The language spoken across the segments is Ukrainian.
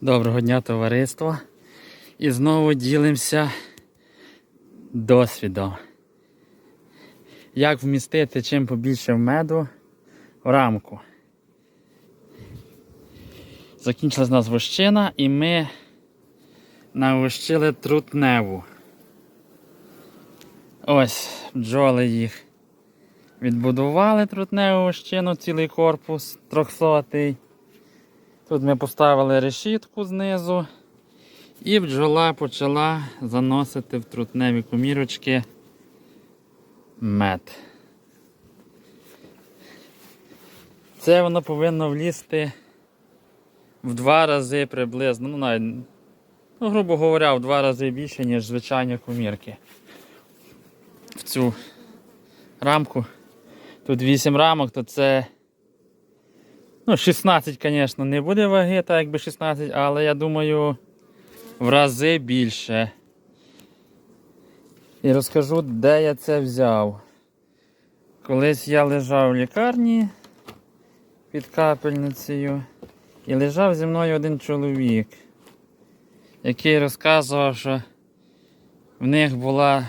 Доброго дня, товариство. І знову ділимося досвідом. Як вмістити чим побільше меду в рамку. Закінчилась у нас вощина і ми навощили трутневу. Ось бджоли їх відбудували трутневу вощину, цілий корпус трьохсотий. Тут ми поставили решітку знизу, і бджола почала заносити в трутневі комірочки мед. Це воно повинно влізти в два рази приблизно, ну навіть, ну, грубо говоря, в два рази більше, ніж звичайні комірки. В цю рамку. Тут 8 рамок, то це Ну, 16, звісно, не буде ваги, так якби 16, але я думаю в рази більше. І розкажу, де я це взяв. Колись я лежав в лікарні під капельницею і лежав зі мною один чоловік, який розказував, що в них була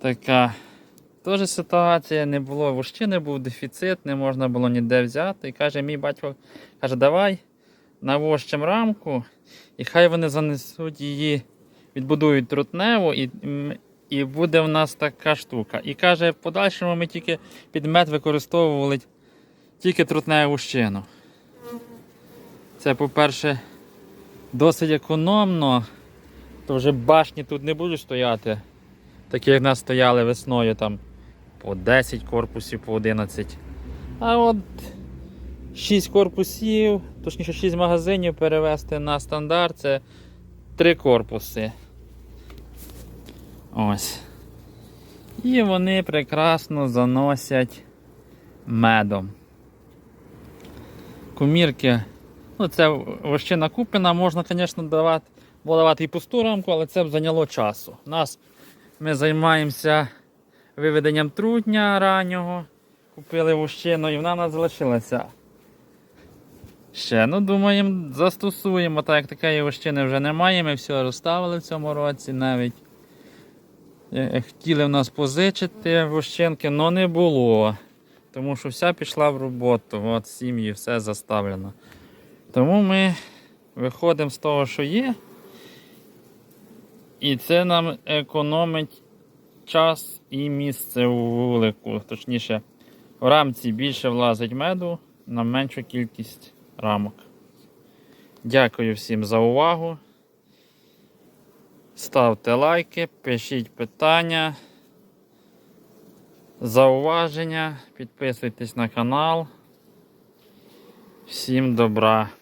така Теж ситуація не було вощини, був дефіцит, не можна було ніде взяти. І каже, мій батько каже, давай навощимо рамку, і хай вони занесуть її, відбудують трутневу, і і буде в нас така штука. І каже, в подальшому ми тільки під мед використовували тільки трутневу вощину. Це, по-перше, досить економно, то вже башні тут не будуть стояти. Такі, як нас стояли весною там по 10 корпусів, по 11. А от 6 корпусів, точніше 6 магазинів перевести на стандарт це 3 корпуси. Ось. І вони прекрасно заносять медом. Кумірки, ну це вощина куплена, можна, звісно, давати, було давати і пусту рамку, але це б зайняло часу. У нас ми займаємося виведенням трутня раннього. Купили вущину і вона в нас залишилася. Ще, ну думаємо, застосуємо, так як такої вощини вже немає, ми все розставили в цьому році навіть. Е, Хотіли в нас позичити вощинки, але не було. Тому що вся пішла в роботу. От сім'ї все заставлено. Тому ми виходимо з того, що є. І це нам економить час і місце у вулику. Точніше, в рамці більше влазить меду на меншу кількість рамок. Дякую всім за увагу. Ставте лайки, пишіть питання, зауваження, підписуйтесь на канал. Всім добра!